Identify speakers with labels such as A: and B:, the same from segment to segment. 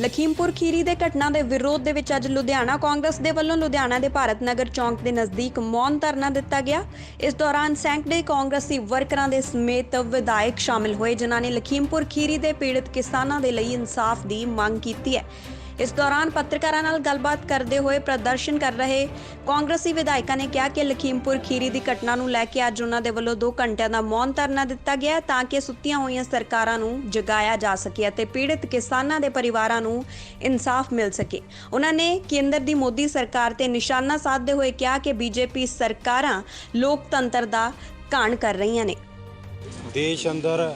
A: ਲਖੀਮਪੁਰ ਖੀਰੀ ਦੇ ਘਟਨਾ ਦੇ ਵਿਰੋਧ ਦੇ ਵਿੱਚ ਅੱਜ ਲੁਧਿਆਣਾ ਕਾਂਗਰਸ ਦੇ ਵੱਲੋਂ ਲੁਧਿਆਣਾ ਦੇ ਭਾਰਤ ਨਗਰ ਚੌਂਕ ਦੇ ਨਜ਼ਦੀਕ ਮੌਨ ਧਰਨਾ ਦਿੱਤਾ ਗਿਆ। ਇਸ ਦੌਰਾਨ ਸੈਂਕੜੇ ਕਾਂਗਰਸੀ ਵਰਕਰਾਂ ਦੇ ਸਮੇਤ ਵਿਧਾਇਕ ਸ਼ਾਮਿਲ ਹੋਏ, ਜਿਨ੍ਹਾਂ ਨੇ ਲਖੀਮਪੁਰ ਖੀਰੀ ਦੇ ਪੀੜਤ ਕਿਸਾਨਾਂ ਦੇ ਲਈ ਇਨਸਾਫ ਦੀ ਮੰਗ ਕੀਤੀ ਹੈ। ਇਸ ਦੌਰਾਨ ਪੱਤਰਕਾਰਾਂ ਨਾਲ ਗੱਲਬਾਤ ਕਰਦੇ ਹੋਏ ਪ੍ਰਦਰਸ਼ਨ ਕਰ ਰਹੇ ਕਾਂਗਰਸੀ ਵਿਧਾਇਕਾਂ ਨੇ ਕਿਹਾ ਕਿ ਲਖੀਮਪੁਰ ਖੀਰੀ ਦੀ ਘਟਨਾ ਨੂੰ ਲੈ ਕੇ ਅੱਜ ਉਹਨਾਂ ਦੇ ਵੱਲੋਂ 2 ਘੰਟਿਆਂ ਦਾ ਮੌਨ ਧਰਨਾ ਦਿੱਤਾ ਗਿਆ ਤਾਂ ਕਿ ਸੁੱਤੀਆਂ ਹੋਈਆਂ ਸਰਕਾਰਾਂ ਨੂੰ ਜਗਾਇਆ ਜਾ ਸਕੇ ਅਤੇ ਪੀੜਤ ਕਿਸਾਨਾਂ ਦੇ ਪਰਿਵਾਰਾਂ ਨੂੰ ਇਨਸਾਫ ਮਿਲ ਸਕੇ। ਉਹਨਾਂ ਨੇ ਕੇਂਦਰ ਦੀ ਮੋਦੀ ਸਰਕਾਰ ਤੇ ਨਿਸ਼ਾਨਾ ਸਾਧਦੇ ਹੋਏ ਕਿਹਾ ਕਿ ਬੀਜੇਪੀ ਸਰਕਾਰਾਂ ਲੋਕਤੰਤਰ ਦਾ ਘਾਣ ਕਰ ਰਹੀਆਂ ਨੇ।
B: ਦੇਸ਼ ਅੰਦਰ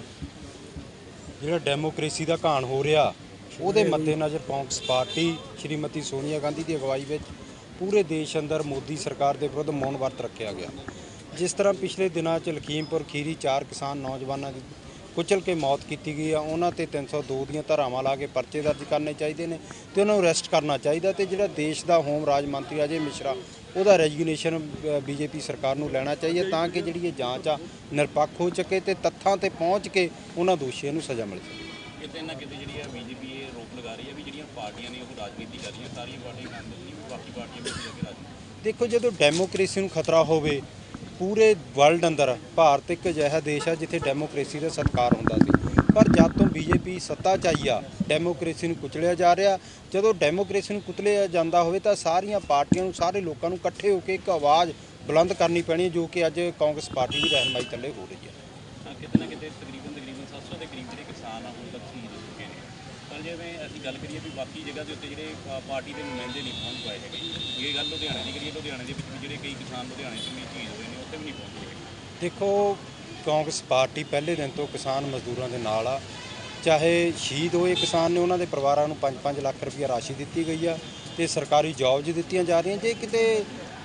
B: ਜਿਹੜਾ ਡੈਮੋਕ੍ਰੇਸੀ ਦਾ ਘਾਣ ਹੋ ਰਿਹਾ ਉਹਦੇ ਮੱਦੇਨਜ਼ਰ ਕਾਂਗਰਸ ਪਾਰਟੀ ਸ਼੍ਰੀਮਤੀ ਸੋਨੀਆ ਗਾਂਧੀ ਦੀ ਅਗਵਾਈ ਵਿੱਚ ਪੂਰੇ ਦੇਸ਼ ਅੰਦਰ ਮੋਦੀ ਸਰਕਾਰ ਦੇ ਵਿਰੁੱਧ ਮੌਨ ਵਰਤ ਰੱਖਿਆ ਗਿਆ। ਜਿਸ ਤਰ੍ਹਾਂ ਪਿਛਲੇ ਦਿਨਾਂ 'ਚ ਲਖੀਮਪੁਰ ਖੀਰੀ ਚਾਰ ਕਿਸਾਨ ਨੌਜਵਾਨਾਂ ਦੀ ਕੁਚਲ ਕੇ ਮੌਤ ਕੀਤੀ ਗਈ ਆ, ਉਹਨਾਂ ਤੇ 302 ਦੀਆਂ ਧਾਰਾਵਾਂ ਲਾ ਕੇ ਪਰਚੇ ਦਰਜ ਕਰਨੇ ਚਾਹੀਦੇ ਨੇ ਤੇ ਉਹਨਾਂ ਨੂੰ ਅਰੈਸਟ ਕਰਨਾ ਚਾਹੀਦਾ ਤੇ ਜਿਹੜਾ ਦੇਸ਼ ਦਾ ਹੋਮ ਰਾਜ ਮੰਤਰੀ ਅਜੇ ਮਿਸ਼ਰਾ, ਉਹਦਾ ਰੈਜੀਗਨੇਸ਼ਨ ਬੀਜੇਪੀ ਸਰਕਾਰ ਨੂੰ ਲੈਣਾ ਚਾਹੀਏ ਤਾਂ ਕਿ ਜਿਹੜੀ ਇਹ ਜਾਂਚ ਆ ਨਿਰਪੱਖ ਹੋ ਸਕੇ ਤੇ ਤੱਥਾਂ ਤੇ ਪਹੁੰਚ ਕੇ ਉਹਨਾਂ ਦੋਸ਼ੀਆਂ ਨੂੰ ਸਜ਼ਾ ਮਿਲ ਸਕੇ।
C: ਕਿਤੇ ਨਾ ਕਿਤੇ ਜਿਹੜੀ ਆ ਬੀਜੇਪੀ ਰਹੀ ਹੈ ਵੀ ਜਿਹੜੀਆਂ ਪਾਰਟੀਆਂ ਨੇ ਉਹ ਰਾਜਨੀਤੀ ਕਰ ਰਹੀਆਂ ਸਾਰੀਆਂ ਪਾਰਟੀਆਂ ਕਾਂਗਰਸ ਨਹੀਂ ਬਾਕੀ ਪਾਰਟੀਆਂ ਵੀ ਅੱਗੇ ਰਾਜਨੀਤੀ
B: ਦੇਖੋ ਜਦੋਂ ਡੈਮੋਕ੍ਰੇਸੀ ਨੂੰ ਖਤਰਾ ਹੋਵੇ ਪੂਰੇ ਵਰਲਡ ਅੰਦਰ ਭਾਰਤ ਇੱਕ ਅਜਿਹਾ ਦੇਸ਼ ਹੈ ਜਿੱਥੇ ਡੈਮੋਕ੍ਰੇਸੀ ਦਾ ਸਤਿਕਾਰ ਹੁੰਦਾ ਸੀ। ਪਰ ਜਦ ਤੋਂ ਬੀਜੇਪੀ ਸੱਤਾ 'ਚ ਆਈ ਆ ਡੈਮੋਕ੍ਰੇਸੀ ਨੂੰ ਕੁਚਲਿਆ ਜਾ ਰਿਹਾ। ਜਦੋਂ ਡੈਮੋਕ੍ਰੇਸੀ ਨੂੰ ਕੁਚਲਿਆ ਜਾਂਦਾ ਹੋਵੇ ਤਾਂ ਸਾਰੀਆਂ ਪਾਰਟੀਆਂ ਨੂੰ ਸਾਰੇ ਲੋਕਾਂ ਨੂੰ ਇਕੱਠੇ ਹੋ ਕੇ ਇੱਕ ਆਵਾਜ਼ ਬੁਲੰਦ ਕਰਨੀ ਪੈਣੀ ਜੋ ਕਿ ਅੱਜ ਕਾਂਗਰਸ ਪਾਰਟੀ ਦੀ ਰਹਿਨਮਾਈ ਥੱਲੇ ਹੋ ਰਹੀ ਹੈ।
C: ਹਾਂ ਕਿਤੇ ਨਾ ਕਿਤੇ ਤਕਰੀਬਨ ਤਕਰੀਬਨ 700 ਦੇ ਕਰੀਬ ਜਿਹੜੇ ਕਿਸਾਨ ਆ ਹੁਣ ਤੱਕ ਸ਼ਹੀਦ ਹੋ ਚੁੱਕੇ ਨੇ। ਪਰ ਜਿਵੇਂ ਅਸੀਂ ਗੱਲ ਕਰੀਏ ਵੀ ਬਾਕੀ ਜਗ੍ਹਾ ਦੇ ਉੱਤੇ ਜਿਹੜੇ ਪਾਰਟੀ ਦੇ ਨੁਮਾਇੰਦੇ ਨਹੀਂ ਪਹੁੰਚ ਪਾਏ ਹੈਗੇ। ਇਹ ਗੱਲ ਲੁਧਿਆਣੇ ਦੀ ਕਰੀਏ, ਲੁਧਿਆਣੇ ਦੇ ਵਿੱਚ ਵੀ ਜਿਹੜੇ ਕਈ ਕਿਸਾਨ ਲੁਧਿਆਣੇ 'ਚ ਵੀ ਸ਼ਹੀਦ ਹੋਏ ਨੇ, ਉੱਥੇ ਵੀ ਨਹੀਂ ਪਹੁੰਚੇ
B: ਦੇਖੋ, ਕਾਂਗਰਸ ਪਾਰਟੀ ਪਹਿਲੇ ਦਿਨ ਤੋਂ ਕਿਸਾਨ ਮਜ਼ਦੂਰਾਂ ਦੇ ਨਾਲ ਆ। ਚਾਹੇ ਸ਼ਹੀਦ ਹੋਏ ਕਿਸਾਨ ਨੇ, ਉਹਨਾਂ ਦੇ ਪਰਿਵਾਰਾਂ ਨੂੰ 5-5 ਲੱਖ ਰੁਪਈਆ ਰਾਸ਼ੀ ਦਿੱਤੀ ਗਈ ਆ ਤੇ ਸਰਕਾਰੀ ਜੌਬਜ਼ ਦਿੱਤੀਆਂ ਜਾ ਰਹੀਆਂ। ਜੇ ਕਿਤੇ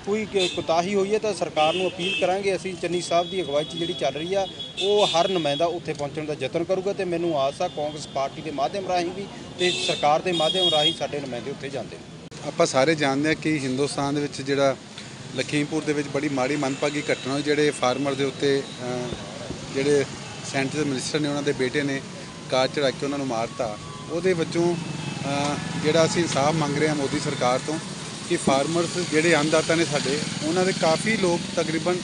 B: ਕੋਈ ਕੁਤਾਹੀ ਹੋਈ ਹੈ ਤਾਂ ਸਰਕਾਰ ਨੂੰ ਅਪੀਲ ਕਰਾਂਗੇ, ਅਸੀਂ ਚੰਨੀ ਸਾਹਿਬ ਦੀ ਅਗਵਾਈ 'ਚ ਜਿਹੜੀ ਚੱਲ ਰਹੀ ਆ, ਉਹ ਹਰ ਨੁਮਾਇੰਦਾ ਉੱਥੇ ਪਹੁੰਚਣ ਦਾ ਯਤਨ ਕਰੂਗਾ ਤੇ ਮੈਨੂੰ ਆਸ ਆ ਕਾਂਗਰਸ ਪਾਰਟੀ ਦੇ ਮਾਧਿਅਮ ਰਾਹੀਂ ਵੀ ਤੇ ਸਰਕਾਰ ਦੇ ਮਾਧਿਅਮ ਰਾਹੀਂ ਸਾਡੇ ਨੁਮਾਇੰਦੇ ਉੱਥੇ ਜਾਂਦੇ ਨੇ।
D: ਆਪਾਂ ਸਾਰੇ ਜਾਣਦੇ ਹਾਂ ਕਿ ਹਿੰਦੁਸਤਾਨ ਦੇ ਵਿੱਚ ਜਿਹੜਾ ਲਖੀਮਪੁਰ ਦੇ ਵਿੱਚ ਬੜੀ ਮਾੜੀ ਮੰਦਭਾਗੀ ਘਟਨਾ ਹੋਈ, ਜਿਹੜੇ ਫਾਰਮਰ ਦੇ ਉੱਤੇ ਜਿਹੜੇ ਸੈਂਟਰ ਦੇ ਮਿਨਿਸਟਰ ਨੇ ਉਹਨਾਂ ਦੇ ਬੇਟੇ ਨੇ ਕਾਰ ਚੜਾ ਕੇ ਉਹਨਾਂ ਨੂੰ ਮਾਰਤਾ। ਉਹਦੇ ਵਿੱਚੋਂ ਜਿਹੜਾ ਅਸੀਂ ਇਨਸਾਫ ਮੰਗ ਰਹੇ ਹਾਂ ਮੋਦੀ ਸਰਕਾਰ ਤੋਂ ਕਿ ਫਾਰਮਰਸ ਜਿਹੜੇ ਅੰਨਦਾਤਾ ਨੇ ਸਾਡੇ, ਉਹਨਾਂ ਦੇ ਕਾਫੀ ਲੋਕ ਤਕਰੀਬਨ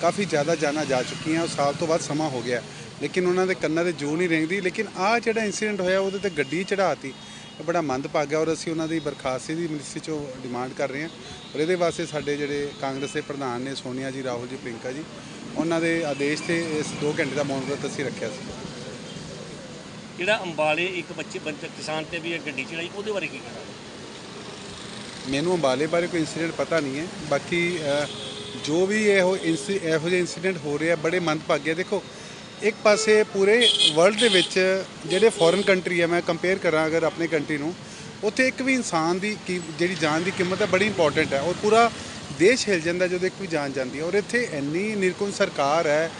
D: ਕਾਫੀ ਜ਼ਿਆਦਾ ਜਾਨਾਂ ਜਾ ਚੁੱਕੀਆਂ, ਉਹ ਸਾਲ ਤੋਂ ਬਾਅਦ ਸਮਾਂ ਹੋ ਗਿਆ। ਲੇਕਿਨ ਉਹਨਾਂ ਦੇ ਕੰਨਾਂ ਤੇ ਜੂ ਨਹੀਂ ਰਹਿੰਦੀ ਲੇਕਿਨ ਆਹ ਜਿਹੜਾ ਇਨਸੀਡੈਂਟ ਹੋਇਆ, ਉਹਦੇ ਤੇ ਗੱਡੀ ਚੜਾਤੀ ਇਹ ਬੜਾ ਮੰਦਭਾਗਾ ਔਰ ਅਸੀਂ ਉਹਨਾਂ ਦੀ ਬਰਖਾਸਤੀ ਦੀ ਮਿਨਿਸਟਰੀ ਚੋਂ ਡਿਮਾਂਡ ਕਰ ਰਹੇ ਹਾਂ। ਔਰ ਇਹਦੇ ਵਾਸਤੇ ਸਾਡੇ ਜਿਹੜੇ ਕਾਂਗਰਸ ਦੇ ਪ੍ਰਧਾਨ ਨੇ, ਸੋਨੀਆ ਜੀ, ਰਾਹੁਲ ਜੀ ਪ੍ਰਿੰਕਾ ਜੀ, ਉਹਨਾਂ ਦੇ ਆਦੇਸ਼ ਤੇ ਇਸ 2 ਘੰਟੇ ਦਾ ਮੌਨ ਵਰਤ ਅਸੀਂ ਰੱਖਿਆ ਸੀ।
E: ਜਿਹੜਾ ਅੰਬਾਲੇ ਇੱਕ ਬੱਚੇ ਕਿਸਾਨ ਤੇ ਵੀ ਗੱਡੀ ਚੜਾਈ ਉਹਦੇ ਬਾਰੇ ਕੀ ਕਹਿਣਾ?
D: ਮੈਨੂੰ ਅੰਬਾਲੇ ਬਾਰੇ ਕੋਈ ਇਨਸੀਡੈਂਟ ਪਤਾ ਨਹੀਂ ਹੈ। ਬਾਕੀ ਜੋ ਵੀ ਇਹੋ ਇੰਸੀ- ਇਹੋ ਜਿਹੇ ਇਨਸੀਡੈਂਟ ਹੋ ਰਹੇ ਆ, ਬੜੇ ਮੰਦਭਾਗੇ ਦੇਖੋ, ਇੱਕ ਪਾਸੇ ਪੂਰੇ ਵਰਲਡ ਦੇ ਵਿੱਚ ਜਿਹੜੇ ਫੋਰਨ ਕੰਟਰੀ ਆ, ਮੈਂ ਕੰਪੇਅਰ ਕਰਾਂ ਅਗਰ ਆਪਣੇ ਕੰਟਰੀ ਨੂੰ, ਉੱਥੇ ਇੱਕ ਵੀ ਇਨਸਾਨ ਦੀ ਕੀ- ਜਿਹੜੀ ਜਾਨ ਦੀ ਕੀਮਤ ਹੈ ਬੜੀ ਇੰਪੋਰਟੈਂਟ ਹੈ ਔਰ ਪੂਰਾ ਦੇਸ਼ ਹਿਲ ਜਾਂਦਾ ਜਦੋਂ ਇੱਕ ਵੀ ਜਾਨ ਜਾਂਦੀ ਹੈ ਔਰ ਇੱਥੇ ਇੰਨੀ ਨਿਰਕੁਲ ਸਰਕਾਰ ਹੈ,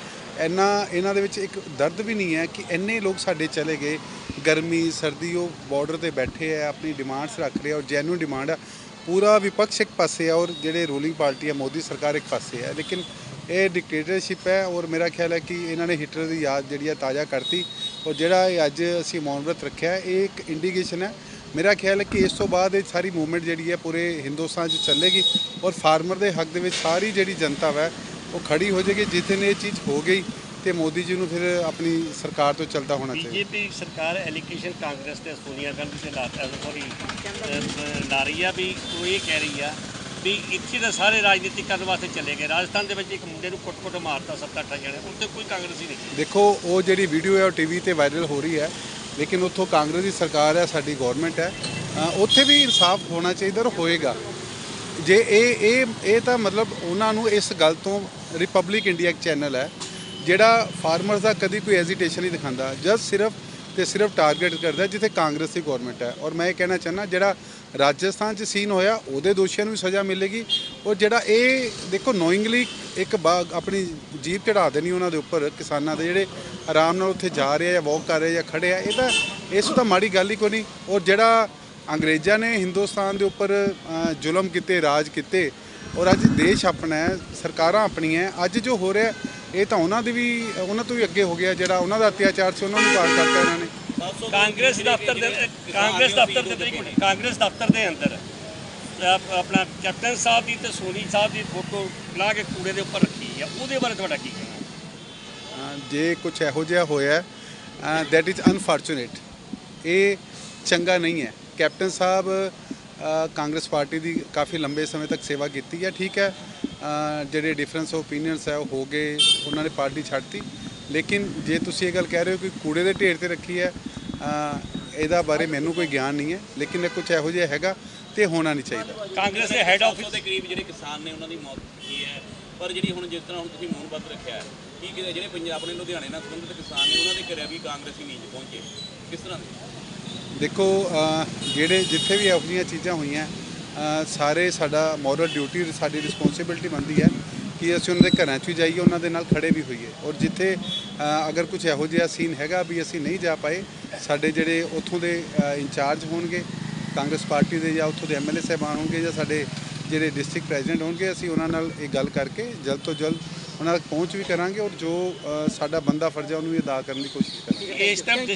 D: ਇੰਨਾ, ਇਹਨਾਂ ਦੇ ਵਿੱਚ ਇੱਕ ਦਰਦ ਵੀ ਨਹੀਂ ਹੈ ਕਿ ਇੰਨੇ ਲੋਕ ਸਾਡੇ ਚਲੇ ਗਏ। ਗਰਮੀ, ਸਰਦੀ, ਉਹ ਬਾਰਡਰ ਤੇ ਬੈਠੇ ਆ, ਆਪਣੀ ਡਿਮਾਂਡਸ ਰੱਖ ਰਹੇ ਆ, ਔਰ ਜੈਨੂਇਨ ਡਿਮਾਂਡ ਆ। ਪੂਰਾ ਵਿਪਕਸ਼ ਇੱਕ ਪਾਸੇ ਆ ਔਰ ਜਿਹੜੇ ਰੂਲਿੰਗ ਪਾਰਟੀ ਆ, ਮੋਦੀ ਸਰਕਾਰ ਇੱਕ ਪਾਸੇ ਹੈ ਲੇਕਿਨ ਇਹ ਡਿਕਟੇਟਰਸ਼ਿਪ ਹੈ ਔਰ ਮੇਰਾ ਖਿਆਲ ਹੈ ਕਿ ਇਹਨਾਂ ਨੇ ਹਿਟਲਰ ਦੀ ਯਾਦ ਜਿਹੜੀ ਆ ਤਾਜ਼ਾ ਕਰਤੀ। ਔਰ ਜਿਹੜਾ ਇਹ ਅੱਜ ਅਸੀਂ ਮੌਨਵਰਤ ਰੱਖਿਆ, ਇਹ ਇੱਕ ਇੰਡੀਕੇਸ਼ਨ ਹੈ। ਮੇਰਾ ਖਿਆਲ ਹੈ ਕਿ ਇਸ ਤੋਂ ਬਾਅਦ ਇਹ ਸਾਰੀ ਮੂਵਮੈਂਟ ਜਿਹੜੀ ਹੈ ਪੂਰੇ ਹਿੰਦੁਸਤਾਨ 'ਚ ਚੱਲੇਗੀ ਔਰ ਫਾਰਮਰ ਦੇ ਹੱਕ ਦੇ ਵਿੱਚ ਸਾਰੀ ਜਿਹੜੀ ਜਨਤਾ ਹੈ ਉਹ ਖੜੀ ਹੋ ਜਾਏਗੀ ਜਿਸ ਦਿਨ ਇਹ ਚੀਜ਼ ਹੋ ਗਈ। ਤੇ ਮੋਦੀ ਜੀ ਨੂੰ ਫਿਰ ਆਪਣੀ ਸਰਕਾਰ ਤੋਂ ਚੱਲਦਾ ਹੋਣਾ ਚਾਹੀਦਾ।
E: ਬੀਜੇਪੀ ਸਰਕਾਰ ਐਲੀਗੇਸ਼ਨ ਕਾਂਗਰਸ ਤੇ ਸੋਨੀਆ ਗਾਂਧੀ ਤੇ ਲਾਤਾ ਸੋਰੀ ਲਾ ਰਹੀ ਆ ਵੀ ਉਹ ਇਹ ਕਹਿ ਰਹੀ ਆ ਵੀ ਇੱਥੇ ਤਾਂ ਸਾਰੇ ਰਾਜਨੀਤੀ ਕਰਨ ਵਾਸਤੇ ਚਲੇ ਗਏ। ਰਾਜਸਥਾਨ ਦੇ ਵਿੱਚ ਇੱਕ ਮੁੰਡੇ ਨੂੰ ਕੁੱਟ-ਕੁੱਟ ਮਾਰਤਾ ਸੱਤ ਅੱਠ ਜਣੇ। ਉੱਤੇ ਕੋਈ ਕਾਂਗਰਸੀ ਨਹੀਂ।
D: ਦੇਖੋ ਉਹ ਜਿਹੜੀ ਵੀਡੀਓ ਹੈ ਉਹ ਟੀਵੀ ਤੇ ਵਾਇਰਲ ਹੋ ਰਹੀ ਹੈ ਲੇਕਿਨ ਉੱਥੋਂ ਕਾਂਗਰਸ ਦੀ ਸਰਕਾਰ ਹੈ ਸਾਡੀ ਗਵਰਨਮੈਂਟ ਹੈ। ਉੱਥੇ ਵੀ ਇਨਸਾਫ ਹੋਣਾ ਚਾਹੀਦਾ ਔਰ ਹੋਏਗਾ। ਜੇ ਇਹ ਇਹ ਇਹ ਤਾਂ ਮਤਲਬ ਉਹਨਾਂ ਨੂੰ ਇਸ ਗੱਲ ਤੋਂ ਰਿਪਬਲਿਕ ਇੰਡੀਆ ਇੱਕ ਚੈਨਲ ਹੈ। ਜਿਹੜਾ ਫਾਰਮਰਸ ਦਾ ਕਦੀ ਕੋਈ ਹੈਜ਼ਿਟੇਸ਼ਨ ਨਹੀਂ ਦਿਖਾਉਂਦਾ ਜਦ ਸਿਰਫ ਤੇ ਸਿਰਫ ਟਾਰਗੇਟ ਕਰਦਾ ਜਿੱਥੇ ਕਾਂਗਰਸ ਦੀ ਗਵਰਨਮੈਂਟ ਹੈ। ਔਰ ਮੈਂ ਇਹ ਕਹਿਣਾ ਚਾਹੁੰਦਾ, ਜਿਹੜਾ ਰਾਜਸਥਾਨ 'ਚ ਸੀਨ ਹੋਇਆ, ਉਹਦੇ ਦੋਸ਼ੀਆਂ ਨੂੰ ਵੀ ਸਜ਼ਾ ਮਿਲੇਗੀ। ਔਰ ਜਿਹੜਾ ਇਹ ਦੇਖੋ ਨੋਇੰਗਲੀ ਇੱਕ ਬਾਗ ਆਪਣੀ ਜੀਪ ਚੜਾ ਦੇਣੀ ਉਹਨਾਂ ਦੇ ਉੱਪਰ ਕਿਸਾਨਾਂ ਦੇ, ਜਿਹੜੇ ਆਰਾਮ ਨਾਲ ਉੱਥੇ ਜਾ ਰਹੇ ਆ ਜਾਂ ਵਾਕ ਕਰ ਰਹੇ ਜਾਂ ਖੜੇ ਆ, ਇਹ ਤਾਂ, ਇਸ ਤੋਂ ਤਾਂ ਮਾੜੀ ਗੱਲ ਹੀ ਕੋਈ ਨਹੀਂ। ਔਰ ਜਿਹੜਾ ਅੰਗਰੇਜ਼ਾਂ ਨੇ ਹਿੰਦੁਸਤਾਨ ਦੇ ਉੱਪਰ ਜ਼ੁਲਮ ਕੀਤੇ, ਰਾਜ ਕੀਤੇ, ਔਰ ਅੱਜ ਦੇਸ਼ ਆਪਣਾ ਹੈ, ਸਰਕਾਰਾਂ ਆਪਣੀਆਂ ਅੱਜ ਜੋ ਹੋ ਰਿਹਾ ਇਹ ਤਾਂ ਉਹਨਾਂ ਦੀ ਵੀ ਉਹਨਾਂ ਤੋਂ ਵੀ ਅੱਗੇ ਹੋ ਗਿਆ ਜਿਹੜਾ ਉਹਨਾਂ ਦਾ ਅਤਿਆਚਾਰ ਸੀ ਉਹਨਾਂ ਨੂੰ ਪਾਰ ਕਰਤਾ ਇਹਨਾਂ ਨੇ।
E: ਕਾਂਗਰਸ ਦਫ਼ਤਰ ਦੇ ਕਾਂਗਰਸ ਦਫ਼ਤਰ ਦੇ ਮਿੰਟ, ਕਾਂਗਰਸ ਦਫ਼ਤਰ ਦੇ ਅੰਦਰ। ਆਪ- ਆਪਣਾ ਕੈਪਟਨ ਸਾਹਿਬ ਦੀ ਤੇ ਸੋਨੀ ਸਾਹਿਬ ਦੀ ਫੋਟੋ ਲਾ ਕੇ ਕੂੜੇ ਦੇ ਉੱਪਰ ਰੱਖੀ ਆ ਉਹਦੇ ਬਾਰੇ ਤੁਹਾਡਾ ਕੀ ਕਹਿਣਾ?
D: ਜੇ ਕੁਝ ਇਹੋ ਜਿਹਾ ਹੋਇਆ ਦੈਟ ਇਜ਼ ਅਨਫੋਰਚੂਨੇਟ ਇਹ ਚੰਗਾ ਨਹੀਂ ਹੈ। ਕੈਪਟਨ ਸਾਹਿਬ ਕਾਂਗਰਸ ਪਾਰਟੀ ਦੀ ਕਾਫੀ ਲੰਬੇ ਸਮੇਂ ਤੱਕ ਸੇਵਾ ਕੀਤੀ ਹੈ ਠੀਕ ਹੈ। ਜਿਹੜੇ ਡਿਫਰੈਂਸ ਓਪੀਨੀਅਨਸ ਹੈ ਉਹ ਹੋ ਗਏ ਉਹਨਾਂ ਨੇ ਪਾਰਟੀ ਛੱਡਤੀ। ਲੇਕਿਨ ਜੇ ਤੁਸੀਂ ਇਹ ਗੱਲ ਕਹਿ ਰਹੇ ਹੋ ਕਿ ਕੂੜੇ ਦੇ ਢੇਰ ਤੇ ਰੱਖੀ ਹੈ ਇਹਦਾ ਬਾਰੇ ਮੈਨੂੰ ਕੋਈ ਗਿਆਨ ਨਹੀਂ ਹੈ ਲੇਕਿਨ ਇਹ ਕੁਝ ਇਹੋ ਜਿਹਾ ਹੈਗਾ ਤੇ ਹੋਣਾ ਨਹੀਂ ਚਾਹੀਦਾ।
E: ਕਾਂਗਰਸ ਦੇ ਹੈੱਡ ਆਫਿਸ
C: ਦੇ ਕਰੀਬ ਜਿਹੜੇ ਕਿਸਾਨ ਨੇ ਉਹਨਾਂ ਦੀ ਮੌਤ ਹੋਈ ਹੈ ਪਰ ਜਿਹੜੀ ਹੁਣ ਜਿਸ ਤਰ੍ਹਾਂ ਹੁਣ ਤੁਸੀਂ ਮੋਨਬੱਤ ਰੱਖਿਆ ਹੈ ਕੀ ਕਿ ਜਿਹੜੇ ਪੰਜਾਬ ਆਪਣੇ ਲੁਧਿਆਣੇ ਨਾਲ ਸੰਬੰਧਿਤ ਕਿਸਾਨ ਨੇ ਉਹਨਾਂ ਦੇ ਘਰੇ ਵੀ ਕਾਂਗਰਸੀ ਨਹੀਂ ਪਹੁੰਚੇ। ਕਿਸ ਤਰ੍ਹਾਂ ਦੇ?
D: ਦੇਖੋ ਜਿਹੜੇ ਜਿੱਥੇ ਵੀ ਇਹੋ ਜਿਹੀਆਂ ਚੀਜ਼ਾਂ ਹੋਈਆਂ ਸਾਰੇ ਸਾਡਾ ਮੋਰਲ ਡਿਊਟੀ ਸਾਡੀ ਰਿਸਪੌਂਸਿਬਿਲਟੀ ਬਣਦੀ ਹੈ ਕਿ ਅਸੀਂ ਉਹਨਾਂ ਦੇ ਘਰਾਂ 'ਚ ਵੀ ਜਾਈਏ, ਉਹਨਾਂ ਦੇ ਨਾਲ ਖੜੇ ਵੀ ਹੋਈਏ। ਔਰ ਜਿੱਥੇ ਅਗਰ ਕੁਝ ਇਹੋ ਜਿਹਾ ਸੀਨ ਹੈਗਾ ਵੀ ਅਸੀਂ ਨਹੀਂ ਜਾ ਪਾਏ, ਸਾਡੇ ਜਿਹੜੇ ਉੱਥੋਂ ਦੇ ਇੰਚਾਰਜ ਹੋਣਗੇ, ਕਾਂਗਰਸ ਪਾਰਟੀ ਦੇ ਜਾਂ ਉੱਥੋਂ ਦੇ ਐਮਐਲਏ ਸਾਹਿਬਾਨ ਹੋਣਗੇ ਜਾਂ ਸਾਡੇ ਜਿਹੜੇ ਡਿਸਟ੍ਰਿਕਟ ਪ੍ਰੈਜ਼ੀਡੈਂਟ ਹੋਣਗੇ, ਅਸੀਂ ਉਹਨਾਂ ਨਾਲ ਇਹ ਗੱਲ ਕਰਕੇ ਜਲਦ ਤੋਂ ਜਲਦ ਉਹਨਾਂ ਤੱਕ ਪਹੁੰਚ ਵੀ ਕਰਾਂਗੇ ਔਰ ਜੋ ਸਾਡਾ ਬੰਦਾ ਫਰਜ਼ ਹੈ ਉਹਨੂੰ ਵੀ ਅਦਾ ਕਰਨ ਦੀ ਕੋਸ਼ਿਸ਼ ਕਰਾਂਗੇ।